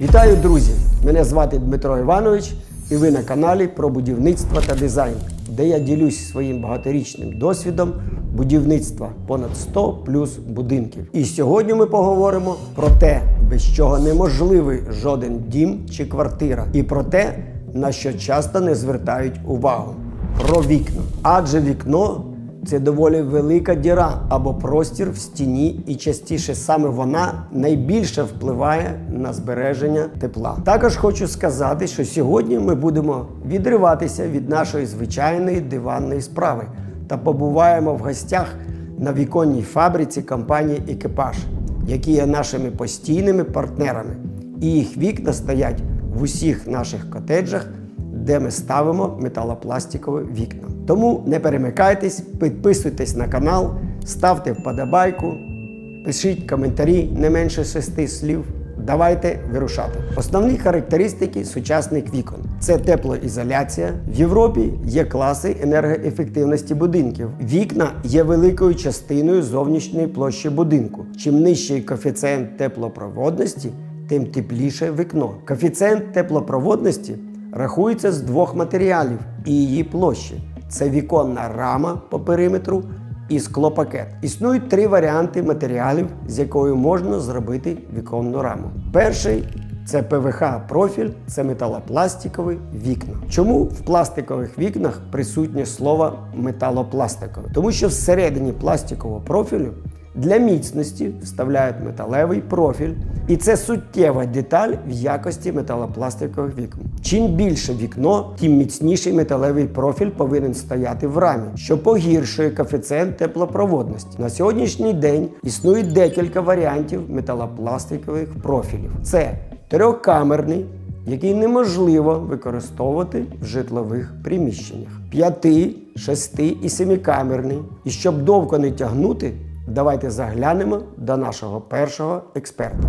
Вітаю, друзі! Мене звати Дмитро Іванович, і ви на каналі про будівництво та дизайн, де я ділюсь своїм багаторічним досвідом будівництва понад 100 плюс будинків. І сьогодні ми поговоримо про те, без чого неможливий жоден дім чи квартира, і про те, на що часто не звертають увагу про вікна. Адже вікно це доволі велика діра або простір в стіні, і частіше саме вона найбільше впливає на збереження тепла. Також хочу сказати, що сьогодні ми будемо відриватися від нашої звичайної диванної справи та побуваємо в гостях на віконній фабриці компанії Екіпаж, які є нашими постійними партнерами. І їх вікна стоять в усіх наших котеджах де ми ставимо металопластикові вікна. Тому не перемикайтесь, підписуйтесь на канал, ставте вподобайку, пишіть коментарі не менше шести слів. Давайте вирушати. Основні характеристики сучасних вікон це теплоізоляція. В Європі є класи енергоефективності будинків. Вікна є великою частиною зовнішньої площі будинку. Чим нижчий коефіцієнт теплопроводності, тим тепліше вікно. Коефіцієнт теплопроводності рахується з двох матеріалів і її площі: це віконна рама по периметру і склопакет. Існують три варіанти матеріалів, з якою можна зробити віконну раму. Перший це ПВХ профіль, це металопластикові вікна. Чому в пластикових вікнах присутнє слово металопластикове? Тому що всередині пластикового профілю для міцності вставляють металевий профіль, і це суттєва деталь в якості металопластикових вікон. Чим більше вікно, тим міцніший металевий профіль повинен стояти в рамі, що погіршує коефіцієнт теплопроводності. На сьогоднішній день існує декілька варіантів металопластикових профілів. Це трьохкамерний, який неможливо використовувати в житлових приміщеннях. П'яти, шести і семикамерний. І щоб довго не тягнути, давайте заглянемо до нашого першого експерта.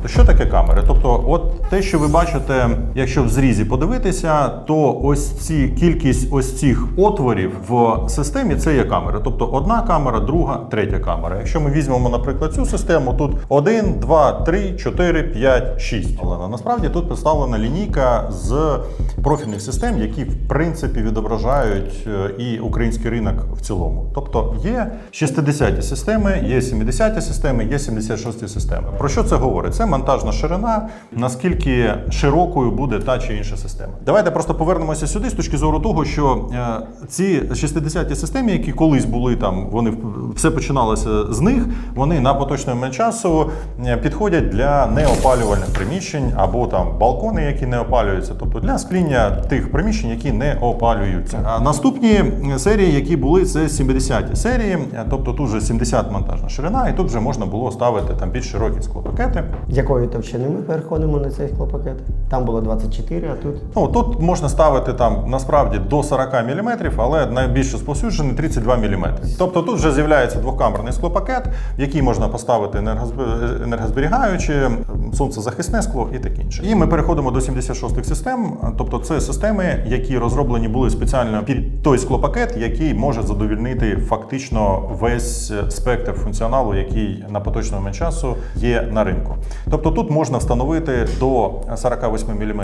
То що таке камери? Тобто, от те, що ви бачите, якщо в зрізі подивитися, то ось ці кількість ось цих отворів в системі це є камери. Тобто одна камера, друга, третя камера. Якщо ми візьмемо, наприклад, цю систему, тут 1, 2, 3, 4, 5, 6. Але насправді тут представлена лінійка з профільних систем, які в принципі відображають е, і український ринок в цілому. Тобто є 60-ті системи, є 70-ті системи, є 76-ті системи. Про що це говорить? Це монтажна ширина, наскільки широкою буде та чи інша система. Давайте просто повернемося сюди з точки зору того, що е, ці 60-ті системи, які колись були там, вони все починалося з них. Вони на поточний момент часу е, підходять для неопалювальних приміщень або там балкони, які не опалюються, тобто для скління тих приміщень, які не опалюються. А наступні серії, які були, це 70-ті серії, е, тобто тут вже 70 монтажна ширина, і тут вже можна було ставити там більш широкі склопакети. Якої товщини ми переходимо на цей склопакет? Там було 24, а тут Ну, тут можна ставити там насправді до 40 мм, але найбільш розповсюджений 32 мм. Тобто тут вже з'являється двокамерний склопакет, в який можна поставити енергозб- енергозберігаюче, сонцезахисне скло і таке інше. І ми переходимо до 76-х систем. Тобто це системи, які розроблені були спеціально під той склопакет, який може задовільнити фактично весь спектр функціоналу, який на поточний момент часу є на ринку. Тобто тут можна встановити до 48 мм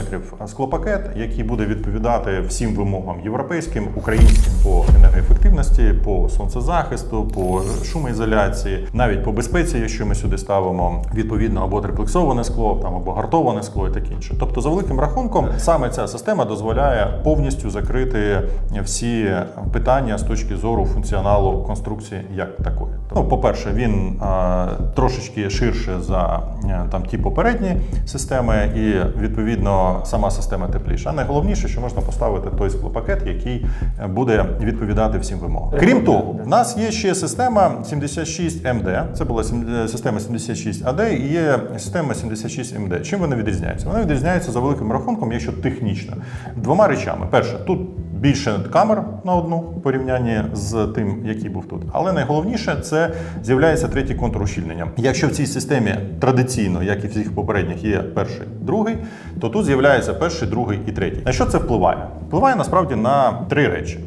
склопакет, який буде відповідати всім вимогам європейським, українським по енергоефективності, по сонцезахисту, по шумоізоляції, навіть по безпеці, якщо ми сюди ставимо відповідно або триплексоване скло, там або гартоване скло і таке інше. Тобто, за великим рахунком, саме ця система дозволяє повністю закрити всі питання з точки зору функціоналу конструкції як такої. Ну, по-перше, він а, трошечки ширше за е, там ті попередні системи, і відповідно сама система тепліша. А найголовніше, що можна поставити той склопакет, який е, буде відповідати всім вимогам. Крім того, в нас є ще система 76 МД. Це була е, система 76 АД і є система 76 МД. Чим вони відрізняються? Вони відрізняються за великим рахунком, якщо технічно, двома речами. Перше, тут більше камер на одну в порівнянні з тим, який був тут. Але найголовніше це з'являється третій контур ущільнення. Якщо в цій системі традиційно, як і всіх попередніх, є перший, другий, то тут з'являється перший, другий і третій. На що це впливає? Впливає насправді на три речі.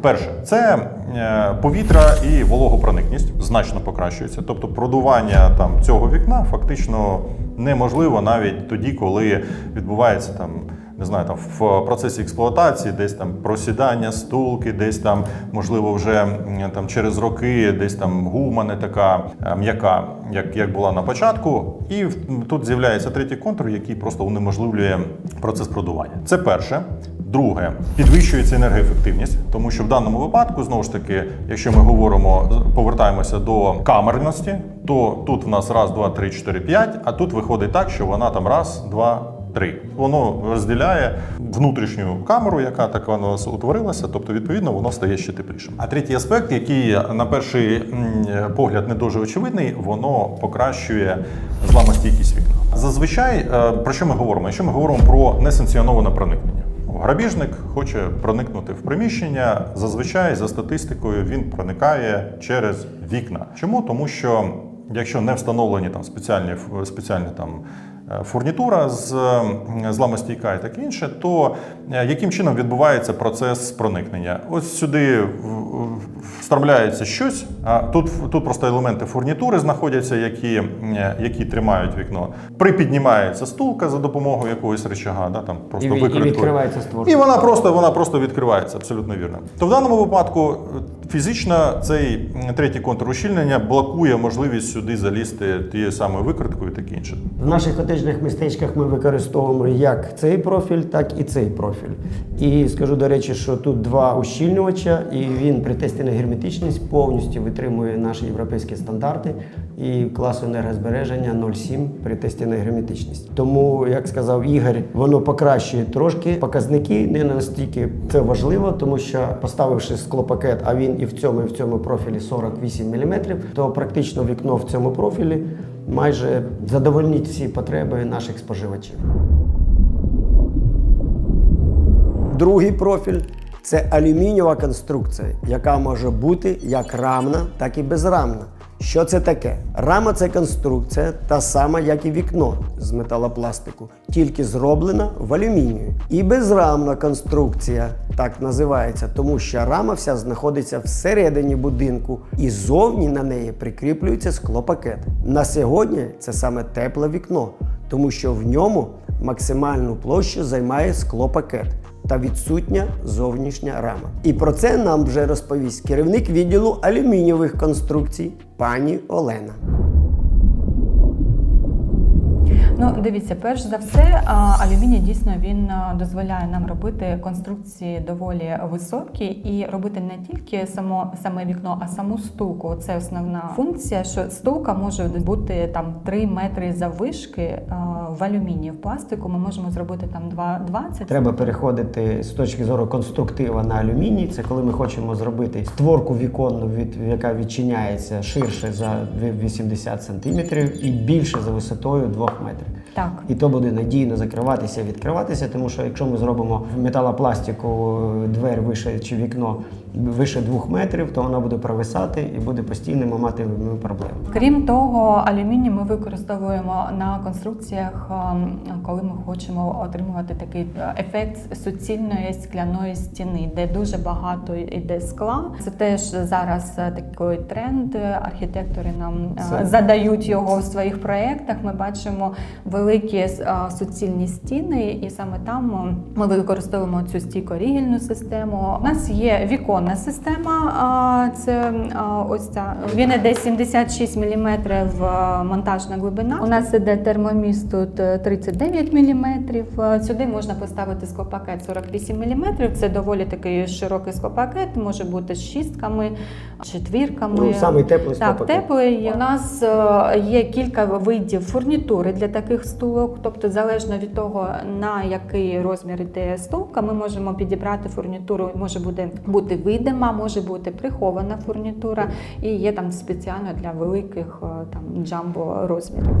Перше, це е, повітря і вологопроникність значно покращується. Тобто продування там цього вікна фактично неможливо навіть тоді, коли відбувається там. Не знаю, там в процесі експлуатації, десь там просідання стулки, десь там, можливо, вже там через роки, десь там гума не така е, м'яка, як, як була на початку. І тут з'являється третій контур, який просто унеможливлює процес продування. Це перше. Друге, підвищується енергоефективність, тому що в даному випадку, знову ж таки, якщо ми говоримо, повертаємося до камерності, то тут в нас раз, два, три, чотири, п'ять, а тут виходить так, що вона там раз, два, три. Воно розділяє внутрішню камеру, яка так нас утворилася, тобто, відповідно, воно стає ще теплішим. А третій аспект, який на перший погляд не дуже очевидний, воно покращує зламостійкість вікна. Зазвичай е, про що ми говоримо? Якщо ми говоримо про несанкціоноване проникнення. Грабіжник хоче проникнути в приміщення. Зазвичай, за статистикою, він проникає через вікна. Чому? Тому що якщо не встановлені там спеціальні спеціальні там. Фурнітура з зламостійка і таке інше, то е, яким чином відбувається процес проникнення? Ось сюди в- в- вставляється щось, а тут, тут просто елементи фурнітури знаходяться, які, е, які тримають вікно. Припіднімається стулка за допомогою якогось речага, да, там просто І, і відкривається створка. І вона просто, вона просто відкривається, абсолютно вірно. То в даному випадку е, фізично цей третій контур ущільнення блокує можливість сюди залізти тією самою викриткою і таке інше. В наших котеджних містечках ми використовуємо як цей профіль, так і цей профіль. І скажу до речі, що тут два ущільнювача, і він при тесті на герметичність повністю витримує наші європейські стандарти і класу енергозбереження 0,7 при тесті на герметичність. Тому, як сказав Ігор, воно покращує трошки показники, не настільки це важливо, тому що поставивши склопакет, а він і в цьому, і в цьому профілі 48 мм, то практично вікно в цьому профілі майже задовольніть всі потреби наших споживачів. Другий профіль це алюмінієва конструкція, яка може бути як рамна, так і безрамна. Що це таке? Рама це конструкція, та сама, як і вікно з металопластику, тільки зроблена в алюмінію. І безрамна конструкція так називається, тому що рама вся знаходиться всередині будинку, і зовні на неї прикріплюється склопакет. На сьогодні це саме тепле вікно, тому що в ньому максимальну площу займає склопакет та відсутня зовнішня рама. І про це нам вже розповість керівник відділу алюмінієвих конструкцій пані Олена. Ну, дивіться, перш за все, алюміній дійсно він дозволяє нам робити конструкції доволі високі і робити не тільки само саме вікно, а саму стулку. Це основна функція, що стулка може бути там 3 метри заввишки в алюмінії. В пластику ми можемо зробити там 2,20. Треба переходити з точки зору конструктива на алюміній. Це коли ми хочемо зробити створку віконну, від, яка відчиняється ширше за 80 см і більше за висотою 2 метрів. Так. І то буде надійно закриватися, відкриватися, тому що якщо ми зробимо металопластику е, двері вище чи вікно вище двох метрів, то вона буде провисати і буде постійно мати проблеми. Крім того, алюміній ми використовуємо на конструкціях, ем, коли ми хочемо отримувати такий е, ефект суцільної скляної стіни, де дуже багато йде скла. Це теж зараз е, такий тренд. Архітектори нам е, Це- задають його в своїх проєктах. Ми бачимо великі суцільні стіни, і саме там ми використовуємо цю стійко-рігельну систему. У нас є віконна система. Це ось ця. Він іде 76 мм монтажна глибина. У нас іде термоміст тут е, 39 мм. Сюди можна поставити склопакет 48 мм. Це доволі такий широкий склопакет, може бути з шістками, четвірками. Ну, самий теплий Так, теплий. У нас е, є кілька видів фурнітури для таких стулок. Тобто, залежно від того, на який розмір йде стулка, ми можемо підібрати фурнітуру. Може бути бути видима, може бути прихована фурнітура, і є там спеціально для великих е, там джамбо розмірів.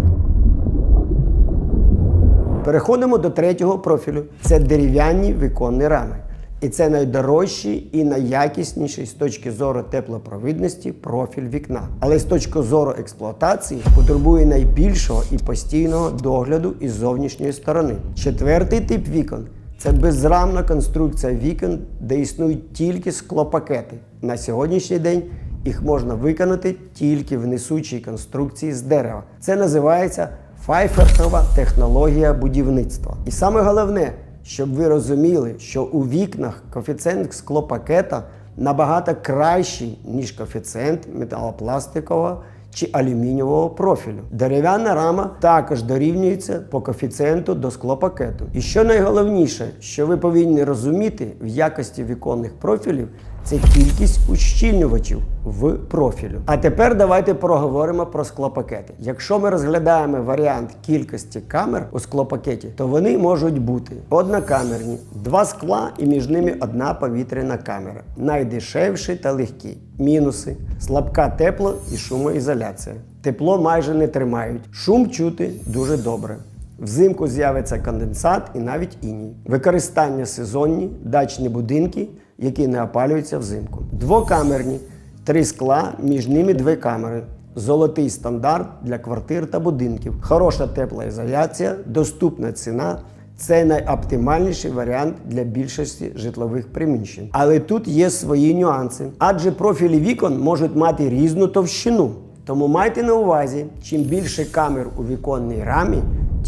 Переходимо до третього профілю. Це дерев'яні віконні рами. І це найдорожчий і найякісніший з точки зору теплопровідності профіль вікна. Але з точки зору експлуатації потребує найбільшого і постійного догляду із зовнішньої сторони. Четвертий тип вікон Це безрамна конструкція вікон, де існують тільки склопакети. На сьогоднішній день їх можна виконати тільки в несучій конструкції з дерева. Це називається файфертова технологія будівництва. І саме головне, щоб ви розуміли, що у вікнах коефіцієнт склопакета набагато кращий, ніж коефіцієнт металопластикового чи алюмінієвого профілю. Дерев'яна рама також дорівнюється по коефіцієнту до склопакету. І що найголовніше, що ви повинні розуміти в якості віконних профілів, це кількість ущільнювачів в профілю. А тепер давайте проговоримо про склопакети. Якщо ми розглядаємо варіант кількості камер у склопакеті, то вони можуть бути однокамерні, два скла і між ними одна повітряна камера. Найдешевші та легкі. Мінуси: слабка тепло і шумоізоляція. Тепло майже не тримають. Шум чути дуже добре. Взимку з'явиться конденсат і навіть іній. Використання сезонні, дачні будинки, які не опалюються взимку. Двокамерні, три скла, між ними дві камери. Золотий стандарт для квартир та будинків. Хороша теплоізоляція, доступна ціна. Це найоптимальніший варіант для більшості житлових приміщень. Але тут є свої нюанси, адже профілі вікон можуть мати різну товщину. Тому майте на увазі, чим більше камер у віконній рамі,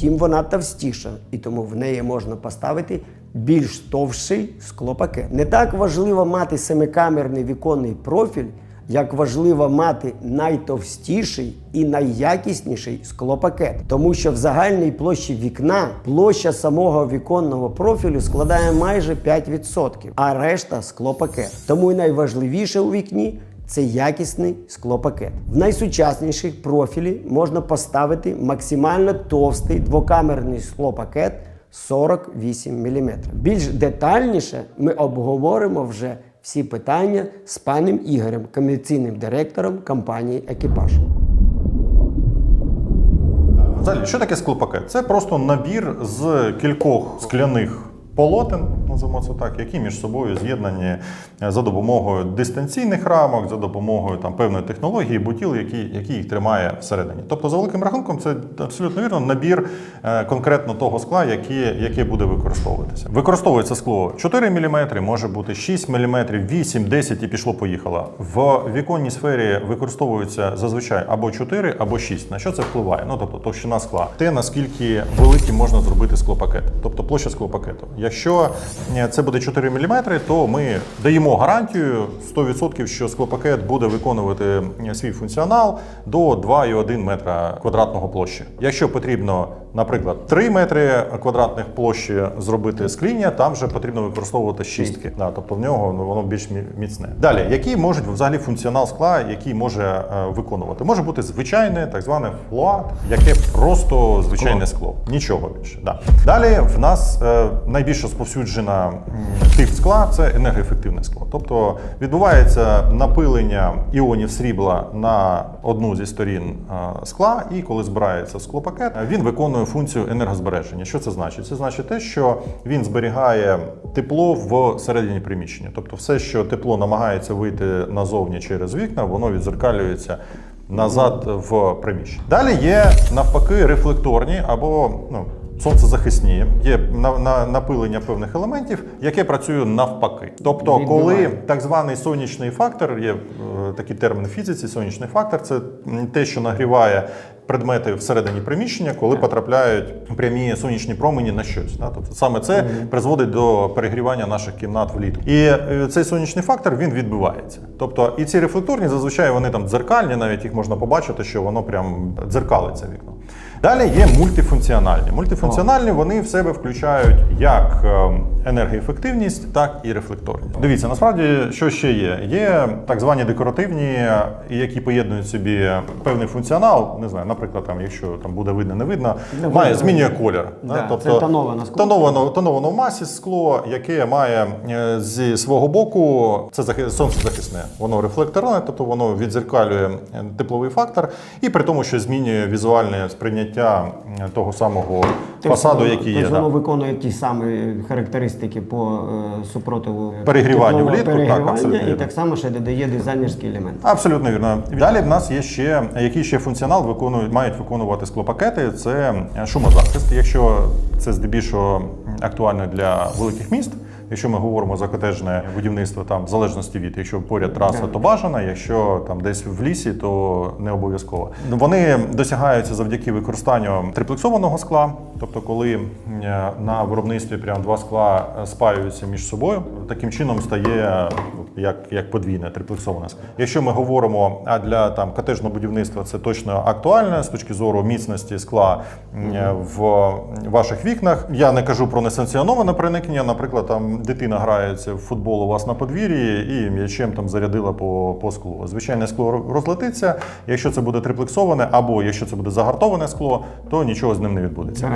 тим вона товстіша, і тому в неї можна поставити більш товщий склопакет. Не так важливо мати семикамерний віконний профіль, як важливо мати найтовстіший і найякісніший склопакет, тому що в загальній площі вікна площа самого віконного профілю складає майже 5%, а решта склопакет. Тому і найважливіше у вікні. Це якісний склопакет. В найсучасніших профілі можна поставити максимально товстий двокамерний склопакет 48 мм. Більш детальніше ми обговоримо вже всі питання з паном Ігорем, комерційним директором компанії Екіпаж. Взагалі, що таке склопакет? Це просто набір з кількох скляних полотен, називаємо це так, які між собою з'єднані е, за допомогою дистанційних рамок, за допомогою там певної технології, бутіл, які, які їх тримає всередині. Тобто, за великим рахунком, це абсолютно вірно набір е, конкретно того скла, яке, яке буде використовуватися. Використовується скло 4 мм, може бути 6 мм, 8, 10 і пішло поїхало. В віконній сфері використовується зазвичай або 4, або 6. На що це впливає? Ну тобто товщина скла. Те наскільки великим можна зробити склопакет, тобто площа склопакету. Якщо е, це буде 4 мм, то ми даємо гарантію 100%, що склопакет буде виконувати е, свій функціонал до 2,1 метра квадратного площі. Якщо потрібно, наприклад, 3 метри квадратних площі зробити скління, там вже потрібно використовувати шістки. Да, тобто в нього ну, воно більш міцне. Далі, який може взагалі функціонал скла, який може е, виконувати? Може бути звичайне, так зване флоа, яке просто звичайне скло. Нічого більше. Да. Далі в нас е, найбільш розповсюджена тип скла це енергоефективне скло. Тобто відбувається напилення іонів срібла на одну зі сторін е, скла, і коли збирається склопакет, він виконує функцію енергозбереження. Що це значить? Це значить те, що він зберігає тепло в середині приміщення. Тобто, все, що тепло намагається вийти назовні через вікна, воно відзеркалюється назад в приміщення. Далі є навпаки рефлекторні або ну. Сонцезахисні є на, на, напилення певних елементів, яке працює навпаки. Тобто, коли так званий сонячний фактор, є е, такий термін в фізиці, сонячний фактор це те, що нагріває предмети всередині приміщення, коли потрапляють прямі сонячні промені на щось. Да? Тобто саме це призводить до перегрівання наших кімнат влітку. І е, цей сонячний фактор він відбивається. Тобто, і ці рефлекторні зазвичай вони там дзеркальні, навіть їх можна побачити, що воно прям дзеркалиться вікно. Далі є мультифункціональні. Мультифункціональні вони в себе включають як е, енергоефективність, так і рефлекторність. Дивіться, насправді що ще є? Є так звані декоративні, які поєднують собі певний функціонал. Не знаю, наприклад, там, якщо там буде видно, не видно, Не має видно. змінює колір. Да, це тоноване скло. Тоновано, тоновано в масі скло, яке має е, зі свого боку це захи- сонцезахисне. Воно рефлекторне, тобто воно відзеркалює е, тепловий фактор, і при тому, що змінює візуальне сприйняття того самого Тобто фасаду, який є. тобто да. воно виконує ті самі характеристики по е, супротиву Перегріванню влітку, так, абсолютно і вірно. так само ще додає дизайнерський елемент. Абсолютно вірно. Далі в нас є ще який ще функціонал виконують, мають виконувати склопакети. Це шумозахист. Якщо це здебільшого актуально для великих міст. Якщо ми говоримо за котежне будівництво, там в залежності від якщо поряд траса, то бажана, якщо там десь в лісі, то не обов'язково. Вони досягаються завдяки використанню триплексованого скла. Тобто, коли на виробництві прям два скла е, спаюються між собою, таким чином стає як, як подвійне триплексоване. Якщо ми говоримо, а для там котежного будівництва це точно актуально з точки зору міцності скла в ваших вікнах. Я не кажу про несанкціоноване проникнення. Наприклад, там дитина грається в футбол у вас на подвір'ї і м'ячем там зарядила по, по склу. Звичайне скло розлетиться. Якщо це буде триплексоване, або якщо це буде загартоване скло, то нічого з ним не відбудеться.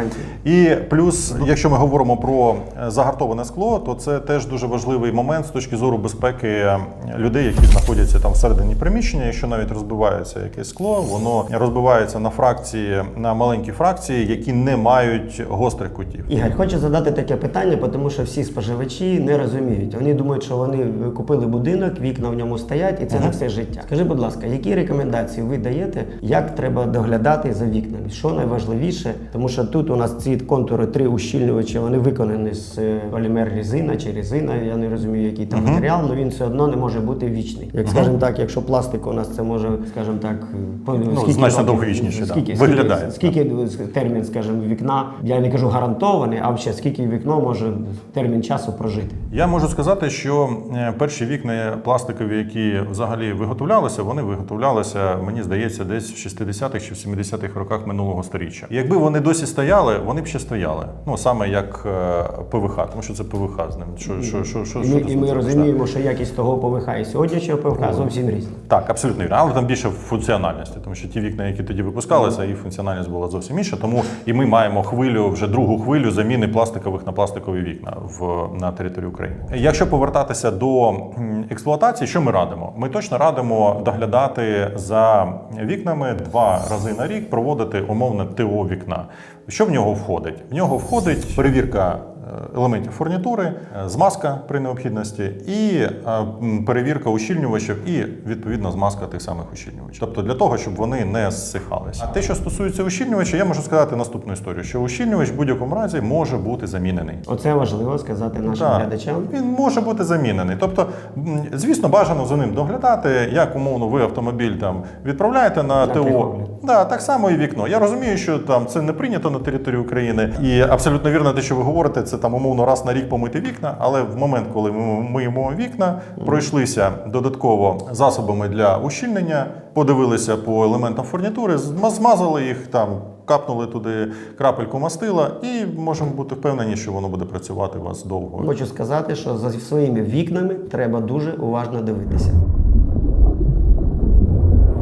І плюс, якщо ми говоримо про е, загартоване скло, то це теж дуже важливий момент з точки зору безпеки е, людей, які знаходяться там всередині приміщення. Якщо навіть розбивається якесь скло, воно розбивається на фракції, на маленькі фракції, які не мають гострих кутів. Ігор, хочу задати таке питання, тому що всі споживачі не розуміють. Вони думають, що вони купили будинок, вікна в ньому стоять, і це на все життя. Скажи, будь ласка, які рекомендації ви даєте, як треба доглядати за вікнами? Що найважливіше? Тому що тут у нас ці контури три ущільнювачі, вони виконані з е, полімер резина чи резина. Я не розумію, який там матеріал, але він все одно не може бути вічний. Як скажімо так, якщо пластик у нас це може, скажімо так, Ну, значно довговічніше, да. скільки, Виглядає. Скільки термін, скажімо, вікна, я не кажу гарантований, а взагалі скільки вікно може термін часу прожити? Я можу сказати, що е, перші вікна пластикові, які взагалі виготовлялися, вони виготовлялися, мені здається, десь в 60-х чи в 70-х роках минулого століття. Якби вони досі стояли, вони б ще стояли. Ну саме як е, ПВХ, тому що це ПВХ з ним. Що, що, що, що, І що ми, тут і ми розуміємо, що якість того ПВХ і сьогоднішнього ПВХ зовсім різна. Так, абсолютно вірно. Але там більше функціональності, тому що ті вікна, які тоді випускалися, їх функціональність була зовсім інша. Тому і ми маємо хвилю, вже другу хвилю заміни пластикових на пластикові вікна в на території України. Якщо повертатися до експлуатації, що ми радимо? Ми точно радимо доглядати за вікнами два рази на рік, проводити умовне ТО вікна. Що в нього входить? В нього входить перевірка елементів фурнітури, е, змазка при необхідності і е, перевірка ущільнювачів і відповідно змазка тих самих ущільнювачів. Тобто для того, щоб вони не зсихалися. А те, що стосується ущільнювача, я можу сказати наступну історію: що ущільнювач в будь-якому разі може бути замінений. Оце важливо сказати нашим Так, глядачам. Він може бути замінений. Тобто, звісно, бажано за ним доглядати, як умовно ви автомобіль там відправляєте на, На ТО. Да, так само і вікно. Я розумію, що там це не прийнято на території України. І абсолютно вірно те, що ви говорите, це там умовно раз на рік помити вікна. Але в момент, коли ми миємо вікна, пройшлися додатково засобами для ущільнення, подивилися по елементам фурнітури, зма- змазали їх там. Капнули туди крапельку мастила, і можемо бути впевнені, що воно буде працювати у вас довго. Хочу сказати, що за своїми вікнами треба дуже уважно дивитися.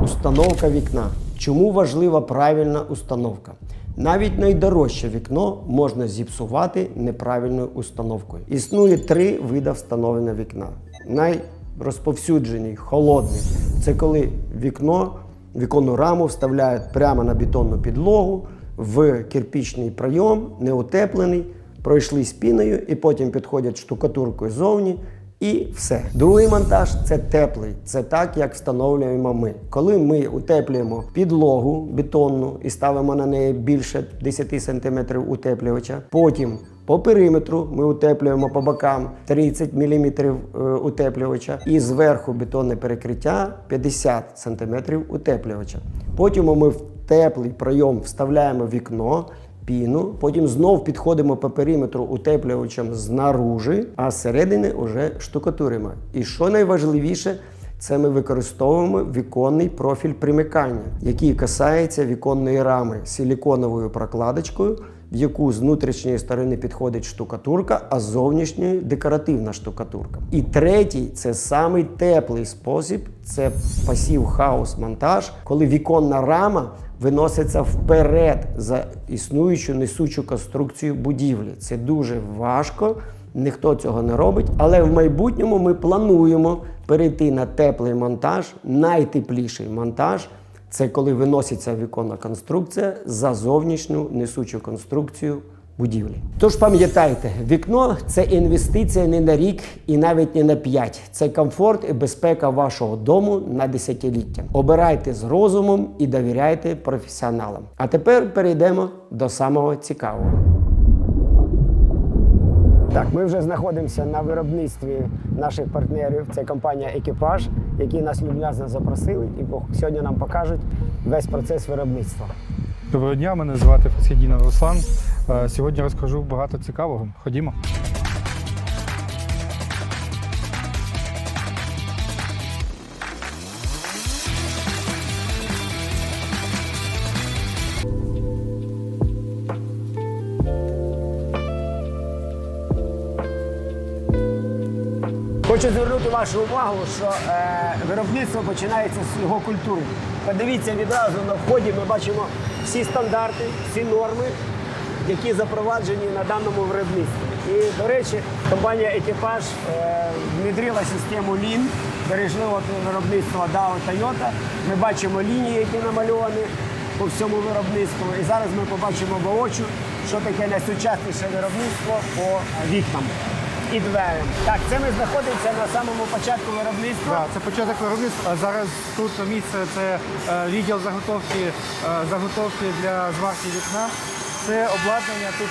Установка вікна. Чому важлива правильна установка? Навіть найдорожче вікно можна зіпсувати неправильною установкою. Існує три види встановлення вікна. Найрозповсюдженій холодний це коли вікно, віконну раму вставляють прямо на бетонну підлогу в кирпічний прийом, неутеплений, пройшли спіною і потім підходять штукатуркою зовні. І все. Другий монтаж це теплий. Це так, як встановлюємо ми. Коли ми утеплюємо підлогу бетонну і ставимо на неї більше 10 см утеплювача. Потім по периметру ми утеплюємо по бокам 30 мм утеплювача і зверху бетонне перекриття 50 см утеплювача. Потім ми в теплий прийом вставляємо вікно піну, потім знов підходимо по периметру утеплювачем знаружи, а зсередини вже штукатуримо. І що найважливіше, це ми використовуємо віконний профіль примикання, який касається віконної рами силіконовою прокладочкою, в яку з внутрішньої сторони підходить штукатурка, а з зовнішньої декоративна штукатурка. І третій це самий теплий спосіб це пасів хаус монтаж, коли віконна рама виноситься вперед за існуючу несучу конструкцію будівлі. Це дуже важко, ніхто цього не робить. Але в майбутньому ми плануємо перейти на теплий монтаж, найтепліший монтаж. Це коли виноситься віконна конструкція за зовнішню несучу конструкцію будівлі. Тож пам'ятайте, вікно це інвестиція не на рік і навіть не на п'ять. Це комфорт і безпека вашого дому на десятиліття. Обирайте з розумом і довіряйте професіоналам. А тепер перейдемо до самого цікавого. Так, ми вже знаходимося на виробництві наших партнерів. Це компанія Екіпаж, які нас люб'язно запросили і сьогодні нам покажуть весь процес виробництва. Доброго дня, мене звати Фасідінов Руслан. Е, Сьогодні розкажу багато цікавого. Ходімо. Хочу звернути вашу увагу, що е, виробництво починається з його культури. Подивіться відразу на вході. Ми бачимо всі стандарти, всі норми, які запроваджені на даному виробництві. І, до речі, компанія Екіпаж е, внедрила систему Lean, бережливого виробництва DAO Toyota. Ми бачимо лінії, які намальовані по всьому виробництву. І зараз ми побачимо воочу, що таке найсучасніше виробництво по вікнам і дверям. Так, це ми знаходимося на самому початку виробництва. Да, це початок виробництва. Зараз тут місце це е, відділ заготовки, е, заготовки для зварки вікна. Це обладнання тут.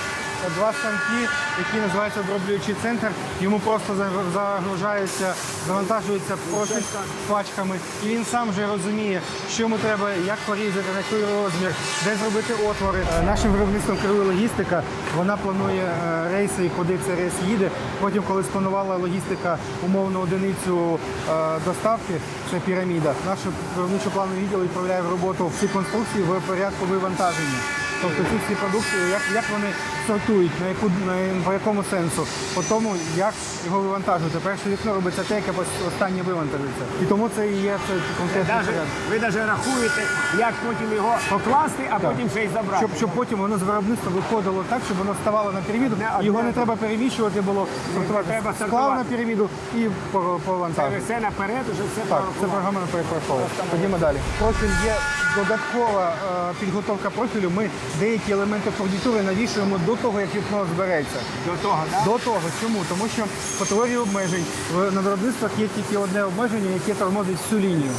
Два станки, які називаються оброблюючий центр. Йому просто за- загружається, завантажується профіль пачками, і він сам вже розуміє, що йому треба, як порізати, на який розмір, де зробити отвори. Е, Нашим виробництвом керує логістика. Вона планує е, рейси і куди цей рейс їде. Потім, коли спланувала логістика умовну одиницю е, доставки, це піраміда. Наш виробничо плановий відділ відправляє в роботу всі конструкції в порядку вивантаження. Тобто ці всі продукти, як, як вони сортують, на, яку, на, по якому сенсу, по тому, як його вивантажувати. Перше вікно робиться те, яке останнє вивантажується. І тому це і є це конкретний Даже, порядок. ви навіть рахуєте, як потім його покласти, а потім ще й забрати. Щоб, щоб потім воно з виробництва виходило так, щоб воно ставало на піраміду, Не його не треба переміщувати було. сортувати. треба Склав сортувати. на піраміду і по- Це все наперед, уже все Так, це програма не перепрацьовує. Ходімо далі. Профіль є додаткова е, підготовка профілю. Ми деякі елементи фурнітури навішуємо до того, як вікно збереться. До того, так? До того, чому? Тому що по теорії обмежень в- на виробництвах є тільки одне обмеження, яке тормозить всю лінію.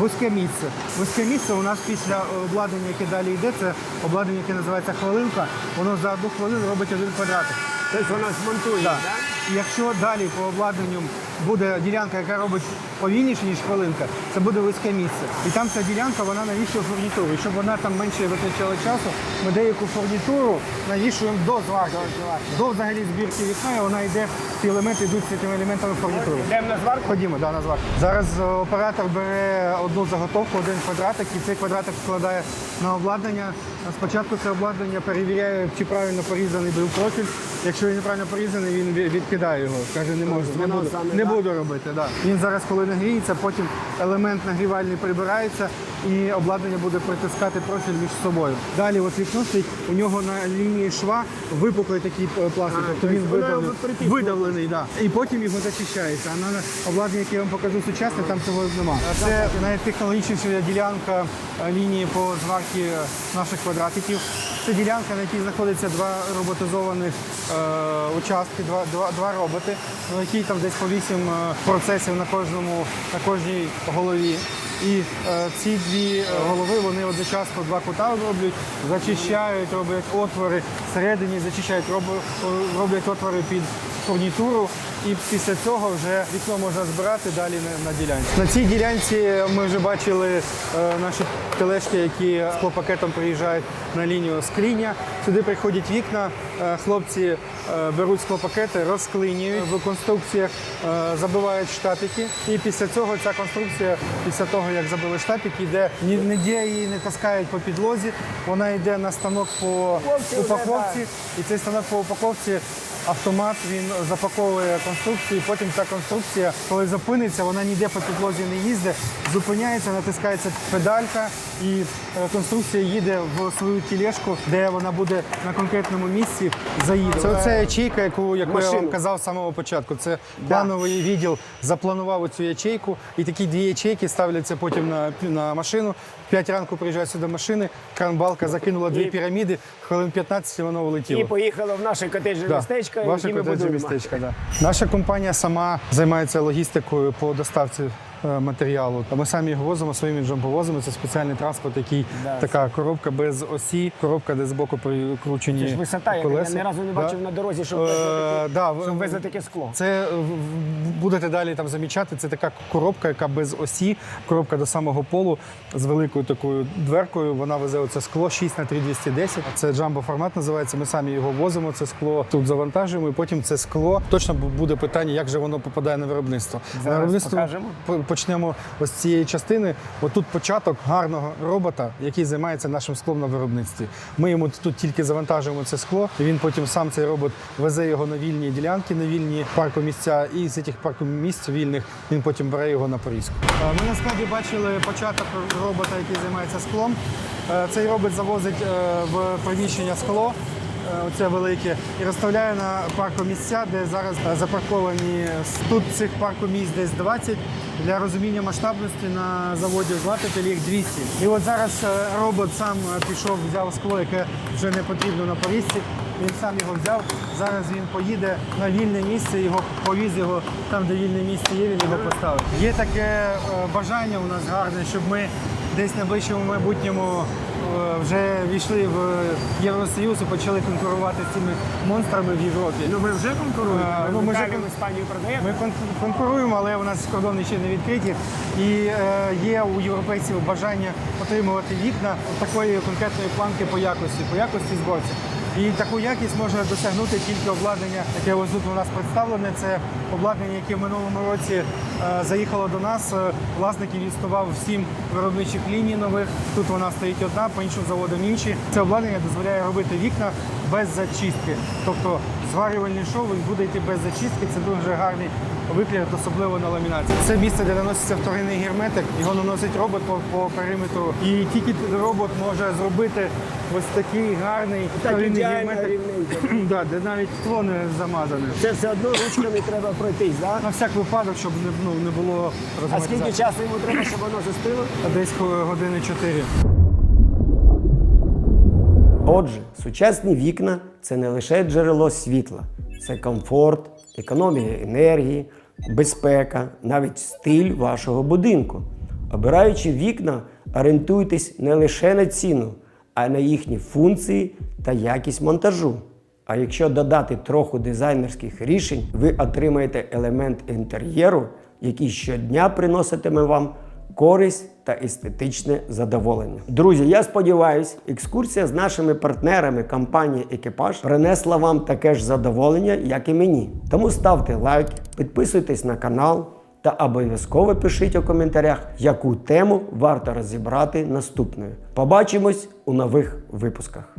Вузьке місце. Вузьке місце у нас після обладнання, яке далі йде, це обладнання, яке називається хвилинка. Воно за одну хвилину робить один квадратик. Тобто воно змонтує, так? І Якщо далі по обладнанню буде ділянка, яка робить повільніше, ніж хвилинка, це буде вузьке місце. І там ця ділянка вона навішує фурнітуру. І щоб вона там менше витрачала часу, ми деяку фурнітуру навішуємо до зварки. До взагалі збірки вікна, і вона йде, ці елементи йдуть з цими елементами фурнітури. Йдемо на зварку. Ходімо, да, на зварку. Зараз е, оператор бере одну заготовку, один квадратик, і цей квадратик складає на обладнання. Спочатку це обладнання перевіряє, чи правильно порізаний був профіль. Якщо він неправильно порізаний, він відкидає його. Каже, не можу, не буду, не буду робити. Да. Він зараз, коли нагріється, потім елемент нагрівальний прибирається і обладнання буде притискати профіль між собою. Далі от вікно стоїть, у нього на лінії шва випуклий такий е, пластик, тобто він видавлений, видавлений, да. і потім його зачищається. А на обладнання, яке я вам покажу сучасне, там цього нема. Це найтехнологічніша ділянка е, лінії по зварці наших квадратиків. Це ділянка, на якій знаходиться два роботизованих е, участки, два, два, два роботи, на якій там десь по вісім е, процесів на кожному на кожній голові. І е, ці дві е, голови вони одночасно два кута роблять, зачищають, роблять отвори всередині, зачищають, роб- роблять отвори під фурнітуру. І після цього вже вікно можна збирати далі на, на ділянці. На цій ділянці ми вже бачили е, наші тележки, які з клопакетом приїжджають на лінію скління. Сюди приходять вікна, е, хлопці е, беруть склопакети, розклинюють в конструкціях, е, забивають штатики. І після цього ця конструкція, після того як забили штатик, йде ні- ніде її не таскають по підлозі. Вона йде на станок по упаковці, і цей станок по упаковці. Автомат він запаковує конструкцію, і потім ця конструкція, коли зупиниться, вона ніде по підлозі не їздить, зупиняється, натискається педалька, і е, конструкція їде в свою тілешку, де вона буде на конкретному місці заїде. Це оця ячейка, яку, яку я вам казав з самого початку. Це плановий відділ запланував цю ячейку, і такі дві ячейки ставляться потім на, на машину. 5 ранку приїжджають сюди машини, кранбалка закинула дві піраміди, хвилин 15 і воно улетіло. І поїхало в наше котеджне Да, містечко, ваше яке ми будуємо. містечко, да. Наша компанія сама займається логістикою по доставці матеріалу. Ми самі його возимо своїми джамповозами. Це спеціальний транспорт, який Да, така коробка без осі, коробка, де збоку прикручені Це ж висота, яка я колеса. ні разу не Да. бачив на дорозі, щоб Е, везли таке- да, таке скло. Це е, будете далі там замічати. Це така коробка, яка без осі, коробка до самого полу з великою такою дверкою. Вона везе оце скло 6 на 3 210. Це джамбо формат називається. Ми самі його возимо. Це скло тут завантажуємо. І потім це скло. Точно буде питання, як же воно попадає на виробництво. Зараз на виробництво покажемо. По- почнемо ось цієї частини. Отут початок гарного робота, який займається нашим склом на виробництві. Ми йому тут тільки завантажуємо це скло, і він потім сам цей робот везе його на вільні ділянки, на вільні паркомісця, і з цих паркомісць вільних він потім бере його на порізку. Е, Ми насправді бачили початок робота, який займається склом. Е, Цей робот завозить е, в приміщення скло. Е, Оце велике, і розставляє на паркомісця, де зараз е, запарковані тут цих паркомісць десь 20. Для розуміння масштабності на заводі Златитель їх 200. І от зараз е, робот сам пішов, взяв скло, яке вже не потрібно на порізці. Він сам його взяв. Зараз він поїде на вільне місце, його повіз його там, де вільне місце є, він його поставить. Є таке бажання у нас гарне, щоб ми десь на ближчому майбутньому вже війшли в Євросоюз і почали конкурувати з цими монстрами в Європі. Ну ви вже конкуруєте? Ми, ну, ми вже Італію, Іспанію продаєте? Ми конкуруємо, але у нас кордони ще не відкриті. І е, є у європейців бажання отримувати вікна такої конкретної планки по якості, по якості зборці. І таку якість може досягнути тільки обладнання, яке ось тут у нас представлене. Це обладнання, яке в минулому році е, заїхало до нас. Е, Власник інвестував в сім виробничих ліній нових. Тут вона стоїть одна, по іншим заводам інші. Це обладнання дозволяє робити вікна без зачистки. Тобто зварювальний шов він буде йти без зачистки. Це дуже гарний вигляд, особливо на ламінації. Це місце, де наноситься вторинний герметик. Його наносить робот по, по периметру. І тільки робот може зробити ось такий гарний Так вторинний ідеально герметик. рівненько. Да, де навіть скло не замазане. Це все одно ручками треба пройтись, да? На всяк випадок, щоб не, ну, не було А скільки часу йому треба, щоб воно застило? Десь години чотири. Отже, сучасні вікна це не лише джерело світла, це комфорт, економія енергії, безпека, навіть стиль вашого будинку. Обираючи вікна, орієнтуйтесь не лише на ціну, а й на їхні функції та якість монтажу. А якщо додати трохи дизайнерських рішень, ви отримаєте елемент інтер'єру, який щодня приноситиме вам користь та естетичне задоволення. Друзі, я сподіваюся, екскурсія з нашими партнерами компанії Екіпаж принесла вам таке ж задоволення, як і мені. Тому ставте лайк, підписуйтесь на канал та обов'язково пишіть у коментарях, яку тему варто розібрати наступною. Побачимось у нових випусках.